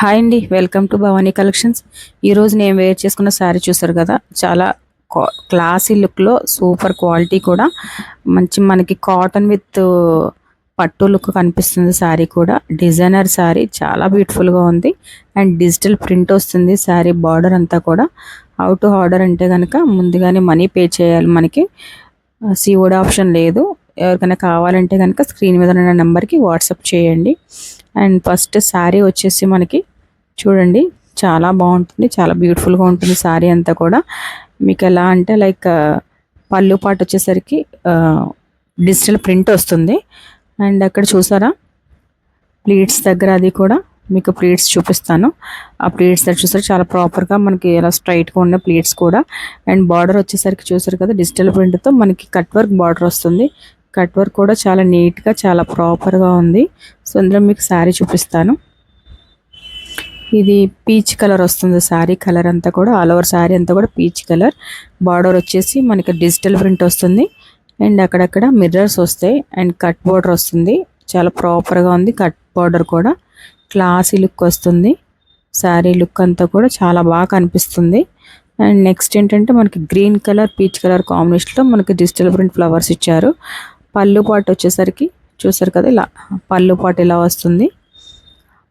Hi అండి welcome to Bhavani collections. ఈరోజు నేను వేర్ చేసుకున్న శారీ చూసారు కదా చాలా క్లాసీ లుక్లో సూపర్ క్వాలిటీ కూడా. మంచి మనకి కాటన్ విత్ పట్టు లుక్ కనిపిస్తుంది శారీ కూడా. డిజైనర్ శారీ చాలా బ్యూటిఫుల్గా ఉంది. అండ్ డిజిటల్ ప్రింట్ వస్తుంది శారీ బార్డర్ అంతా కూడా. అవుట్ టు ఆర్డర్ అంటే కనుక ముందుగానే మనీ పే చేయాలి మనకి. సిఓడి ఆప్షన్ లేదు. ఎవరికైనా కావాలంటే కనుక స్క్రీన్ మీద ఉన్న నెంబర్కి వాట్సాప్ చేయండి. అండ్ ఫస్ట్ శారీ వచ్చేసి మనకి చూడండి చాలా బాగుంటుంది చాలా బ్యూటిఫుల్గా ఉంటుంది శారీ అంతా కూడా. మీకు ఎలా అంటే లైక్ పళ్ళు పాటు వచ్చేసరికి డిజిటల్ ప్రింట్ వస్తుంది. అండ్ అక్కడ చూసారా? ప్లీట్స్ దగ్గర అది కూడా మీకు ప్లీట్స్ చూపిస్తాను. ఆ ప్లీట్స్ దగ్గర చూసారు? చాలా ప్రాపర్గా మనకి ఇలా స్ట్రైట్గా ఉన్న ప్లీట్స్ కూడా. అండ్ బార్డర్ వచ్చేసరికి చూసారు కదా డిజిటల్ ప్రింట్తో మనకి కట్ వర్క్ బార్డర్ వస్తుంది. కట్ వర్క్ కూడా చాలా నీట్గా చాలా ప్రాపర్గా ఉంది. సో అందులో మీకు శారీ చూపిస్తాను. ఇది పీచ్ కలర్ వస్తుంది శారీ కలర్ అంతా కూడా. ఆల్ ఓవర్ శారీ అంతా కూడా పీచ్ కలర్ బార్డర్ వచ్చేసి మనకి డిజిటల్ ప్రింట్ వస్తుంది. అండ్ అక్కడక్కడ మిర్రర్స్ వస్తాయి. అండ్ కట్ బార్డర్ వస్తుంది. చాలా ప్రాపర్గా ఉంది కట్ బార్డర్ కూడా. క్లాసీ లుక్ వస్తుంది. శారీ లుక్ అంతా కూడా చాలా బాగా కనిపిస్తుంది. అండ్ నెక్స్ట్ ఏంటంటే మనకి గ్రీన్ కలర్ పీచ్ కలర్ కాంబినేషన్లో మనకి డిజిటల్ ప్రింట్ ఫ్లవర్స్ ఇచ్చారు. పళ్ళు పాటు వచ్చేసరికి చూసారు కదా ఇలా పళ్ళు పాటు ఇలా వస్తుంది.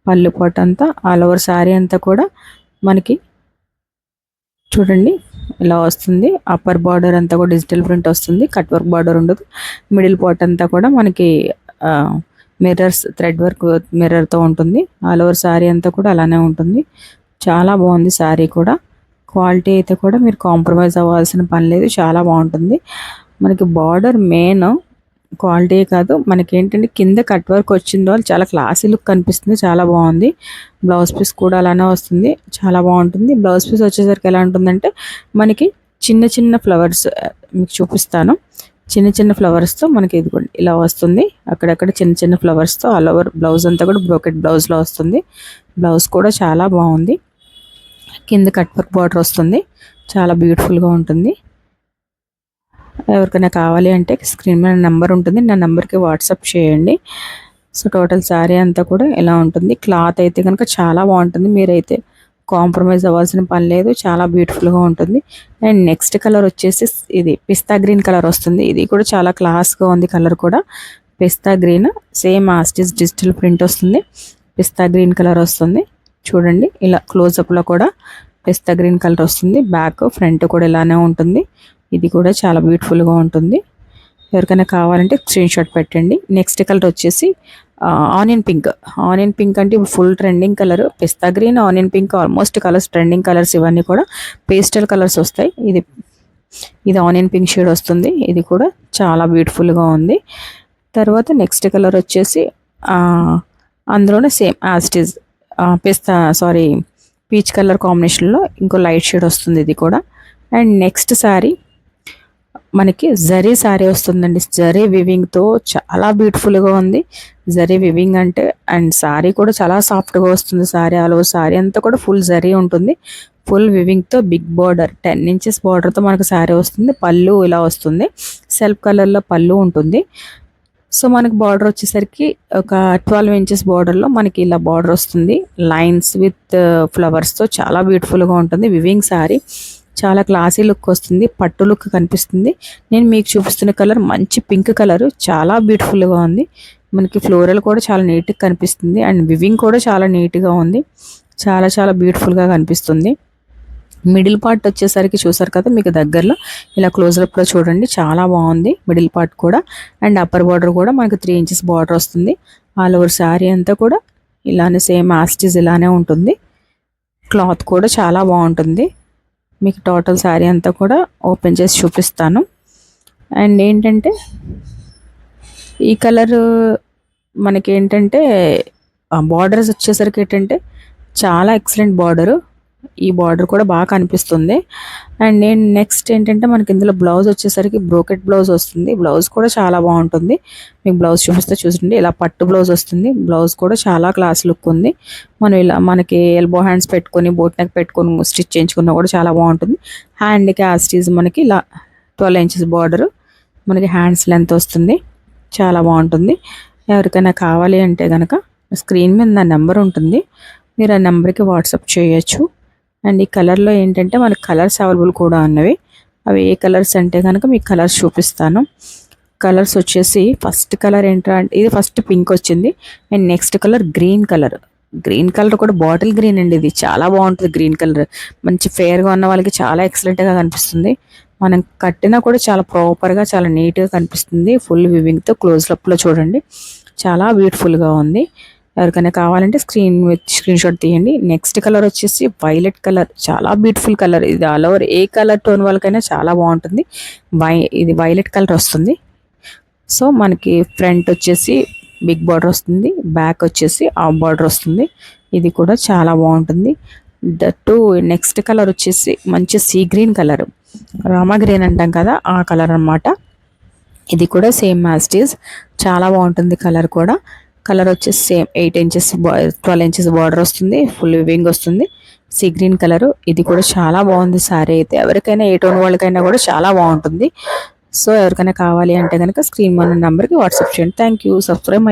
పళ్ళు పాటు అంతా ఆల్ ఓవర్ శారీ అంతా కూడా మనకి చూడండి ఇలా వస్తుంది. అప్పర్ బార్డర్ అంతా కూడా డిజిటల్ ప్రింట్ వస్తుంది. కట్ వర్క్ బార్డర్ ఉండదు. మిడిల్ పార్ట్ అంతా కూడా మనకి మిర్రర్స్ థ్రెడ్ వర్క్ మిర్రర్తో ఉంటుంది. ఆల్ ఓవర్ శారీ అంతా కూడా అలానే ఉంటుంది. చాలా బాగుంది శారీ కూడా. క్వాలిటీ అయితే కూడా మీరు కాంప్రమైజ్ అవ్వాల్సిన పని లేదు. చాలా బాగుంటుంది. మనకి బార్డర్ మెయిన్ క్వాలిటీ కాదు. మనకి ఏంటంటే కింద కట్ వర్క్ వచ్చిందో చాలా క్లాసీ లుక్ కనిపిస్తుంది. చాలా బాగుంది. బ్లౌజ్ పీస్ కూడా అలానే వస్తుంది. చాలా బాగుంటుంది. బ్లౌజ్ పీస్ వచ్చేసరికి ఎలా ఉంటుందంటే మనకి చిన్న చిన్న ఫ్లవర్స్ మీకు చూపిస్తాను. చిన్న చిన్న ఫ్లవర్స్తో మనకి ఇదిగోండి ఇలా వస్తుంది. అక్కడక్కడ చిన్న చిన్న ఫ్లవర్స్తో ఆల్ ఓవర్ బ్లౌజ్ అంతా కూడా బ్రోకెట్ బ్లౌజ్లో వస్తుంది. బ్లౌజ్ కూడా చాలా బాగుంది. కింద కట్ వర్క్ బార్డర్ వస్తుంది. చాలా బ్యూటిఫుల్గా ఉంటుంది. ఎవరికైనా కావాలి అంటే స్క్రీన్ మీద నెంబర్ ఉంటుంది. నా నెంబర్కి వాట్సాప్ చేయండి. సో టోటల్ శారీ అంతా కూడా ఇలా ఉంటుంది. క్లాత్ అయితే కనుక చాలా బాగుంటుంది. మీరైతే కాంప్రమైజ్ అవ్వాల్సిన పని లేదు. చాలా బ్యూటిఫుల్గా ఉంటుంది. అండ్ నెక్స్ట్ కలర్ వచ్చేసి ఇది పిస్తా గ్రీన్ కలర్ వస్తుంది. ఇది కూడా చాలా క్లాస్గా ఉంది కలర్ కూడా. Pista green same as it is digital print వస్తుంది. పిస్తా గ్రీన్ కలర్ వస్తుంది. చూడండి. ఇలా క్లోజప్లో కూడా పిస్తా గ్రీన్ కలర్ వస్తుంది. బ్యాక్ ఫ్రంట్ కూడా ఇలానే ఉంటుంది. ఇది కూడా చాలా బ్యూటిఫుల్గా ఉంటుంది. ఎవరికైనా కావాలంటే స్క్రీన్ షాట్ పెట్టండి. నెక్స్ట్ కలర్ వచ్చేసి ఆనియన్ పింక్ ఆనియన్ పింక్ అంటే full trending colour pista green onion pink almost colours trending colours ఇవన్నీ కూడా పేస్టల్ కలర్స్ వస్తాయి. ఇది ఇది ఆనియన్ పింక్ షేడ్ వస్తుంది. ఇది కూడా చాలా బ్యూటిఫుల్గా ఉంది. తర్వాత నెక్స్ట్ కలర్ వచ్చేసి అందులోనే same as it is pista sorry peach colour కాంబినేషన్లో ఇంకో లైట్ షేడ్ వస్తుంది ఇది కూడా. అండ్ నెక్స్ట్ శారీ మనకి జరీ శారీ వస్తుందండి. జరీ వివింగ్తో చాలా బ్యూటిఫుల్గా ఉంది. జరీ వివింగ్ అంటే అండ్ శారీ కూడా చాలా సాఫ్ట్గా వస్తుంది. శారీ ఆల్ ఓవర్ శారీ అంతా కూడా ఫుల్ జరీ ఉంటుంది. ఫుల్ వివింగ్తో బిగ్ బార్డర్ టెన్ ఇంచెస్ బార్డర్తో మనకు శారీ వస్తుంది. పళ్ళు ఇలా వస్తుంది. సెల్ఫ్ కలర్లో పళ్ళు ఉంటుంది. సో మనకి బార్డర్ వచ్చేసరికి ఒక ట్వెల్వ్ ఇంచెస్ బార్డర్లో మనకి ఇలా బార్డర్ వస్తుంది. లైన్స్ విత్ ఫ్లవర్స్తో చాలా బ్యూటిఫుల్గా ఉంటుంది. వివింగ్ శారీ చాలా క్లాసీ లుక్ వస్తుంది పట్టు లుక్ కనిపిస్తుంది. నేను మీకు చూపిస్తున్న కలర్ మంచి పింక్ కలర్ చాలా బ్యూటిఫుల్గా ఉంది. మనకి ఫ్లోరల్ కూడా చాలా నీట్గా కనిపిస్తుంది అండ్ వివింగ్ కూడా చాలా నీట్గా ఉంది. చాలా చాలా బ్యూటిఫుల్గా కనిపిస్తుంది. మిడిల్ పార్ట్ వచ్చేసరికి చూసారు కదా మీకు దగ్గరలో ఇలా క్లోజ్అప్లో చూడండి చాలా బాగుంది మిడిల్ పార్ట్ కూడా. అండ్ అప్పర్ బార్డర్ కూడా మనకి త్రీ ఇంచెస్ బార్డర్ వస్తుంది. ఆల్ ఓవర్ శారీ అంతా కూడా ఇలానే సేమ్ ఆస్టిజ్ ఇలానే ఉంటుంది. క్లాత్ కూడా చాలా బాగుంటుంది. మీకు టోటల్ శారీ అంతా కూడా ఓపెన్ చేసి చూపిస్తాను. అండ్ ఏంటంటే ఈ కలర్ మనకి ఏంటంటే బార్డర్స్ వచ్చేసరికి ఏంటంటే చాలా ఎక్సలెంట్ బార్డరు ఈ బార్డర్ కూడా బాగా కనిపిస్తుంది. అండ్ నేను నెక్స్ట్ ఏంటంటే మనకి ఇందులో బ్లౌజ్ వచ్చేసరికి బ్రోకెట్ బ్లౌజ్ వస్తుంది. బ్లౌజ్ కూడా చాలా బాగుంటుంది. మీకు బ్లౌజ్ చూపిస్తే చూసండి ఇలా పట్టు బ్లౌజ్ వస్తుంది. బ్లౌజ్ కూడా చాలా క్లాస్ లుక్ ఉంది. మనం ఇలా మనకి ఎల్బో హ్యాండ్స్ పెట్టుకొని బోట్ నెక్ పెట్టుకొని స్టిచ్ చేయించుకున్నా కూడా చాలా బాగుంటుంది. హ్యాండ్కి ఆ మనకి ఇలా ట్వెల్వ్ ఇంచెస్ బార్డర్ మనకి హ్యాండ్స్ లెంత్ వస్తుంది. చాలా బాగుంటుంది. ఎవరికైనా కావాలి అంటే కనుక స్క్రీన్ మీద నా నెంబర్ ఉంటుంది. మీరు ఆ నెంబర్కి వాట్సాప్ చేయొచ్చు. అండ్ ఈ కలర్లో ఏంటంటే మనకి కలర్స్ అవైలబుల్ కూడా ఉన్నవి అవి ఏ కలర్స్ అంటే కనుక మీకు కలర్స్ చూపిస్తాను. కలర్స్ వచ్చేసి ఫస్ట్ కలర్ ఏంటంటే అంటే ఇది ఫస్ట్ పింక్ వచ్చింది. And next colour green colour. Green colour కూడా బాటిల్ గ్రీన్ అండి ఇది. చాలా బాగుంటుంది గ్రీన్ కలర్. మంచి ఫేర్గా ఉన్న వాళ్ళకి చాలా ఎక్సలెంట్గా కనిపిస్తుంది. మనం కట్టినా కూడా చాలా ప్రాపర్గా చాలా నీట్గా కనిపిస్తుంది. ఫుల్ వివింగ్తో క్లోజ్ అప్లో చూడండి. చాలా బ్యూటిఫుల్గా ఉంది. ఎవరికైనా కావాలంటే స్క్రీన్ స్క్రీన్ షాట్ తీయండి. నెక్స్ట్ కలర్ వచ్చేసి వైలెట్ కలర్. చాలా బ్యూటిఫుల్ కలర్. ఇది ఆల్ ఓవర్ ఏ కలర్ టోన్ వాళ్ళకైనా చాలా బాగుంటుంది. వై ఇది వైలెట్ కలర్ వస్తుంది. సో మనకి ఫ్రంట్ వచ్చేసి బిగ్ బార్డర్ వస్తుంది. బ్యాక్ వచ్చేసి హాఫ్ బార్డర్ వస్తుంది. ఇది కూడా చాలా బాగుంటుంది. దట్టు నెక్స్ట్ కలర్ వచ్చేసి మంచి sea green colour. Rama green అంటాం కదా ఆ కలర్ అన్నమాట. ఇది కూడా సేమ్ మ్యాస్టీస్ చాలా బాగుంటుంది కలర్ కూడా. కలర్ వచ్చేసి same eight inches twelve inches border వస్తుంది ఫుల్ వింగ్ వస్తుంది. సీ గ్రీన్ కలర్ ఇది కూడా చాలా బాగుంది సారీ అయితే. ఎవరికైనా ఏ టోన్ వాళ్ళకైనా కూడా చాలా బాగుంటుంది. సో ఎవరికైనా కావాలి అంటే కనుక స్క్రీన్ మన నెంబర్కి వాట్సాప్ చేయండి. Thank you subscribe my